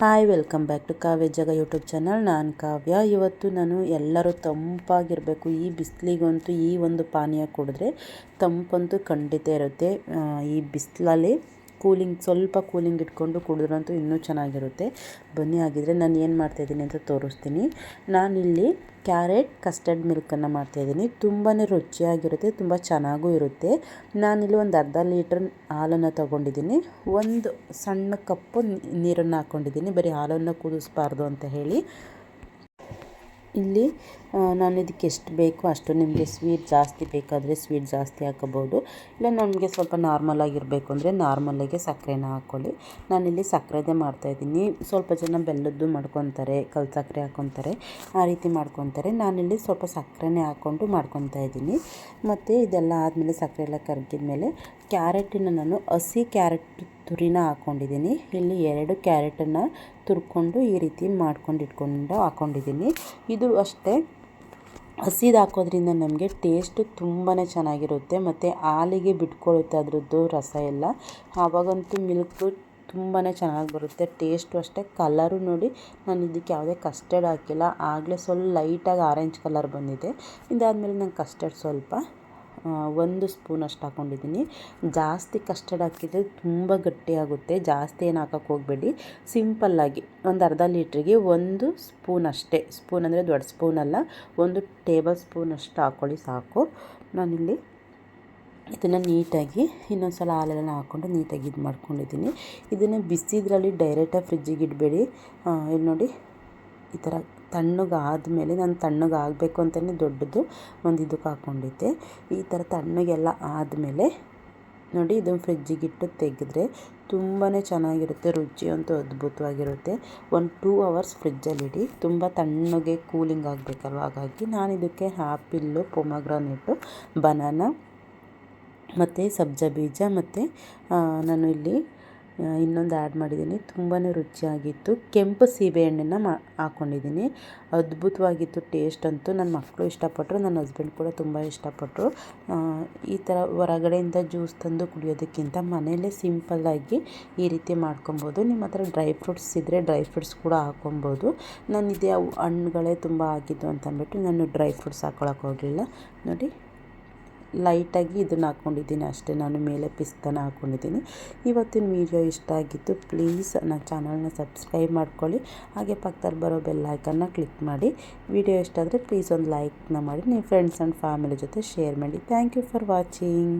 Hi welcome back to Kavya Jaga YouTube channel ನಾನು ಕಾವ್ಯ. ಇವತ್ತು ನಾನು ಎಲ್ಲರೂ ತಂಪಾಗಿರಬೇಕು. ಈ ಬಿಸಿಲಿಗಂತೂ ಈ ಒಂದು ಪಾನೀಯ ಕುಡಿದ್ರೆ ತಂಪಂತೂ ಖಂಡಿತ ಇರುತ್ತೆ. ಈ ಬಿಸಿಲಲ್ಲಿ ಕೂಲಿಂಗ್, ಸ್ವಲ್ಪ ಕೂಲಿಂಗ್ ಇಟ್ಕೊಂಡು ಕುಡಿದ್ರಂತೂ ಇನ್ನೂ ಚೆನ್ನಾಗಿರುತ್ತೆ. ಬನ್ನಿ ಆಗಿದ್ರೆ ನಾನು ಏನು ಮಾಡ್ತಾಯಿದ್ದೀನಿ ಅಂತ ತೋರಿಸ್ತೀನಿ. ನಾನಿಲ್ಲಿ ಕ್ಯಾರೆಟ್ ಕಸ್ಟರ್ಡ್ ಮಿಲ್ಕನ್ನು ಮಾಡ್ತಾಯಿದ್ದೀನಿ ತುಂಬಾ ರುಚಿಯಾಗಿರುತ್ತೆ, ತುಂಬ ಚೆನ್ನಾಗೂ ಇರುತ್ತೆ. ನಾನಿಲ್ಲಿ ಒಂದು ಅರ್ಧ ಲೀಟ್ರ್ ಹಾಲನ್ನು ತೊಗೊಂಡಿದ್ದೀನಿ. ಒಂದು ಸಣ್ಣ ಕಪ್ಪು ನೀರನ್ನು ಹಾಕ್ಕೊಂಡಿದ್ದೀನಿ ಬರೀ ಹಾಲನ್ನು ಕುದಿಸ್ಬಾರ್ದು ಅಂತ ಹೇಳಿ. ಇಲ್ಲಿ ನಾನು ಇದಕ್ಕೆ ಎಷ್ಟು ಬೇಕೋ ಅಷ್ಟು ನಿಮಗೆ ಸ್ವೀಟ್ ಜಾಸ್ತಿ ಬೇಕಾದರೆ ಸ್ವೀಟ್ ಜಾಸ್ತಿ ಹಾಕೋಬೋದು ಇಲ್ಲ, ನಮಗೆ ಸ್ವಲ್ಪ ನಾರ್ಮಲ್ ಆಗಿರಬೇಕು ಅಂದರೆ ನಾರ್ಮಲಾಗೆ ಸಕ್ಕರೆನ ಹಾಕ್ಕೊಳ್ಳಿ ನಾನಿಲ್ಲಿ ಸಕ್ಕರೆದೇ ಮಾಡ್ತಾಯಿದ್ದೀನಿ ಸ್ವಲ್ಪ ಜನ ಬೆಲ್ಲದ್ದು ಮಾಡ್ಕೊತಾರೆ ಕಲ್ ಸಕ್ಕರೆ ಹಾಕ್ಕೊತಾರೆ ಆ ರೀತಿ ಮಾಡ್ಕೊತಾರೆ. ನಾನಿಲ್ಲಿ ಸ್ವಲ್ಪ ಸಕ್ಕರೆನೇ ಹಾಕ್ಕೊಂಡು ಮಾಡ್ಕೊತಾ ಇದ್ದೀನಿ. ಮತ್ತು ಇದೆಲ್ಲ ಆದಮೇಲೆ ಸಕ್ಕರೆ ಎಲ್ಲ ಕರಗಿದ ಮೇಲೆ ಕ್ಯಾರೆಟನ್ನು ನಾನು ಹಸಿ ಕ್ಯಾರೆಟ್ ತುರಿನ ಹಾಕ್ಕೊಂಡಿದ್ದೀನಿ ಇಲ್ಲಿ ಎರಡು ಕ್ಯಾರೆಟನ್ನು ತುರ್ಕೊಂಡು ಈ ರೀತಿ ಮಾಡ್ಕೊಂಡು ಇಟ್ಕೊಂಡು ಹಾಕ್ಕೊಂಡಿದ್ದೀನಿ ಇದು ಅಷ್ಟೇ. ಹಸಿದು ಹಾಕೋದ್ರಿಂದ ನಮಗೆ ಟೇಸ್ಟು ತುಂಬಾ ಚೆನ್ನಾಗಿರುತ್ತೆ. ಮತ್ತು ಹಾಲಿಗೆ ಬಿಟ್ಕೊಳ್ಳುತ್ತೆ ಅದರದ್ದು ರಸ ಎಲ್ಲ. ಆವಾಗಂತೂ ಮಿಲ್ಕು ತುಂಬಾ ಚೆನ್ನಾಗಿ ಬರುತ್ತೆ. ಟೇಸ್ಟು ಅಷ್ಟೇ. ಕಲರು ನೋಡಿ ನಾನು ಇದಕ್ಕೆ ಯಾವುದೇ ಕಸ್ಟರ್ಡ್ ಹಾಕಿಲ್ಲ. ಆಗಲೇ ಸ್ವಲ್ಪ ಲೈಟಾಗಿ ಆರೆಂಜ್ ಕಲರ್ ಬಂದಿದೆ. ಇದಾದಮೇಲೆ ನಾನು ಕಸ್ಟರ್ಡ್ ಸ್ವಲ್ಪ ಒಂದು ಸ್ಪೂನ್ ಅಷ್ಟು ಹಾಕ್ಕೊಂಡಿದ್ದೀನಿ ಜಾಸ್ತಿ ಕಸ್ಟರ್ಡ್ ಹಾಕಿದರೆ ತುಂಬ ಗಟ್ಟಿಯಾಗುತ್ತೆ. ಜಾಸ್ತಿ ಏನು ಹಾಕೋಕ್ಕೆ ಹೋಗಬೇಡಿ. ಸಿಂಪಲ್ಲಾಗಿ ಒಂದು ಅರ್ಧ ಲೀಟ್ರಿಗೆ ಒಂದು ಸ್ಪೂನ್ ಅಷ್ಟೇ. ಸ್ಪೂನ್ ಅಂದರೆ ದೊಡ್ಡ ಸ್ಪೂನ್ ಅಲ್ಲ, ಒಂದು ಟೇಬಲ್ ಸ್ಪೂನ್ ಅಷ್ಟು ಹಾಕ್ಕೊಳ್ಳಿ ಸಾಕು. ನಾನಿಲ್ಲಿ ಇದನ್ನು ನೀಟಾಗಿ ಇನ್ನೊಂದು ಸಲ ಹಾಲೆಲ್ಲ ಹಾಕ್ಕೊಂಡು ನೀಟಾಗಿ ಇದು ಮಾಡ್ಕೊಂಡಿದ್ದೀನಿ. ಇದನ್ನು ಬಿಸಿದ್ರಲ್ಲಿ ಡೈರೆಕ್ಟಾಗಿ ಫ್ರಿಜ್ಜಿಗೆ ಇಡಬೇಡಿ. ಇಲ್ಲಿ ನೋಡಿ ಈ ಥರ ತಣ್ಣಗಾದಮೇಲೆ ನಾನು ತಣ್ಣಗಾಗಬೇಕು ಅಂತಲೇ ದೊಡ್ಡದು ಒಂದು ಇದಕ್ಕೆ ಹಾಕ್ಕೊಂಡಿದ್ದೆ. ಈ ಥರ ತಣ್ಣಗೆಲ್ಲ ಆದಮೇಲೆ ನೋಡಿ ಇದನ್ನು ಫ್ರಿಜ್ಜಿಗಿಟ್ಟು ತೆಗೆದ್ರೆ ತುಂಬಾ ಚೆನ್ನಾಗಿರುತ್ತೆ ರುಚಿ ಅಂತೂ ಅದ್ಭುತವಾಗಿರುತ್ತೆ. ಒಂದು ಟೂ ಅವರ್ಸ್ ಫ್ರಿಜ್ಜಲ್ಲಿಡಿ ತುಂಬ ತಣ್ಣಗೆ ಕೂಲಿಂಗ್ ಆಗಬೇಕಲ್ವ? ಹಾಗಾಗಿ ನಾನು ಇದಕ್ಕೆ ಆ್ಯಪಿಲ್ಲು ಪೊಮಗ್ರಾನಿಟ್ಟು ಬನಾನ ಮತ್ತು ಸಬ್ಜಾ ಬೀಜ ಮತ್ತು ನಾನು ಇಲ್ಲಿ ಇನ್ನೊಂದು ಆ್ಯಡ್ ಮಾಡಿದ್ದೀನಿ. ತುಂಬಾ ರುಚಿಯಾಗಿತ್ತು. ಕೆಂಪು ಸೀಬೆಹಣ್ಣನ್ನು ಮಾ ಹಾಕ್ಕೊಂಡಿದ್ದೀನಿ ಅದ್ಭುತವಾಗಿತ್ತು ಟೇಸ್ಟ್ ಅಂತೂ. ನನ್ನ ಮಕ್ಕಳು ಇಷ್ಟಪಟ್ಟರು ನನ್ನ ಹಸ್ಬೆಂಡ್ ಕೂಡ ತುಂಬ ಇಷ್ಟಪಟ್ಟರು ಈ ಥರ ಹೊರಗಡೆಯಿಂದ ಜ್ಯೂಸ್ ತಂದು ಕುಡಿಯೋದಕ್ಕಿಂತ ಮನೆಯಲ್ಲೇ ಸಿಂಪಲ್ಲಾಗಿ ಈ ರೀತಿ ಮಾಡ್ಕೊಬೋದು. ನಿಮ್ಮ ಹತ್ರ ಡ್ರೈ ಫ್ರೂಟ್ಸ್ ಇದ್ದರೆ ಡ್ರೈ ಫ್ರೂಟ್ಸ್ ಕೂಡ ಹಾಕ್ಕೊಬೋದು ನಾನು ಇದೇ ಹಣ್ಣುಗಳೇ ತುಂಬ ಆಗಿದ್ದು ಅಂತಂದ್ಬಿಟ್ಟು ನಾನು ಡ್ರೈ ಫ್ರೂಟ್ಸ್ ಹಾಕ್ಕೊಳಕ್ಕೆ ಹೋಗಲಿಲ್ಲ. ನೋಡಿ. ಲೈಟಾಗಿ ಇದನ್ನು ಹಾಕ್ಕೊಂಡಿದ್ದೀನಿ ಅಷ್ಟೇ. ನಾನು ಮೇಲೆ ಪಿಸ್ತಾನ ಹಾಕ್ಕೊಂಡಿದ್ದೀನಿ ಇವತ್ತಿನ ವೀಡಿಯೋ ಇಷ್ಟ ಆಗಿತ್ತು ಪ್ಲೀಸ್ ನನ್ನ ಚಾನಲ್ನ ಸಬ್ಸ್ಕ್ರೈಬ್ ಮಾಡ್ಕೊಳ್ಳಿ. ಹಾಗೆ ಪಕ್ಕದಲ್ಲಿ ಬರೋ ಬೆಲ್ ಐಕನ್ನ ಕ್ಲಿಕ್ ಮಾಡಿ. ವಿಡಿಯೋ ಇಷ್ಟ ಆದರೆ ಪ್ಲೀಸ್ ಒಂದು ಲೈಕ್ನ ಮಾಡಿ. ನಿಮ್ಮ ಫ್ರೆಂಡ್ಸ್ ಆ್ಯಂಡ್ ಫ್ಯಾಮಿಲಿ ಜೊತೆ ಶೇರ್ ಮಾಡಿ. Thank you for watching